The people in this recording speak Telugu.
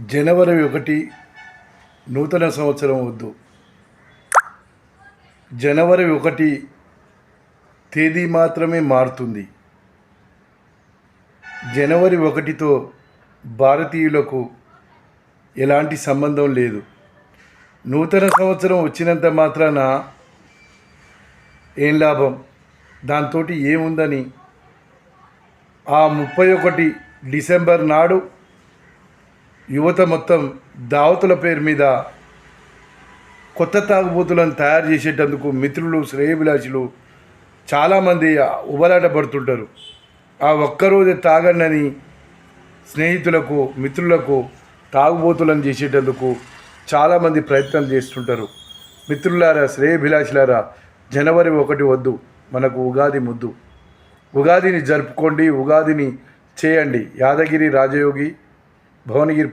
జనవరి ఒకటి నూతన సంవత్సరం వద్దు. జనవరి ఒకటి తేదీ మాత్రమే మారుతుంది. జనవరి ఒకటితో భారతీయులకు ఎలాంటి సంబంధం లేదు. నూతన సంవత్సరం వచ్చినంత మాత్రాన ఏం లాభం? దాంతో ఏముందని? ఆ ముప్పై ఒకటి డిసెంబర్ నాడు యువత మొత్తం దావతుల పేరు మీద కొత్త తాగుబోతులను తయారు చేసేటందుకు మిత్రులు శ్రేయభిలాషులు చాలామంది ఉబలాట పడుతుంటారు ఆ ఒక్కరోజు తాగండని స్నేహితులకు మిత్రులకు తాగుబోతులను చేసేటందుకు చాలామంది ప్రయత్నం చేస్తుంటారు. మిత్రులారా శ్రేయభిలాషులారా జనవరి ఒకటి వద్దు మనకు ఉగాది ముద్దు. ఉగాదిని జరుపుకోండి ఉగాదిని చేయండి. యాదగిరి రాజయోగి భువనగిరి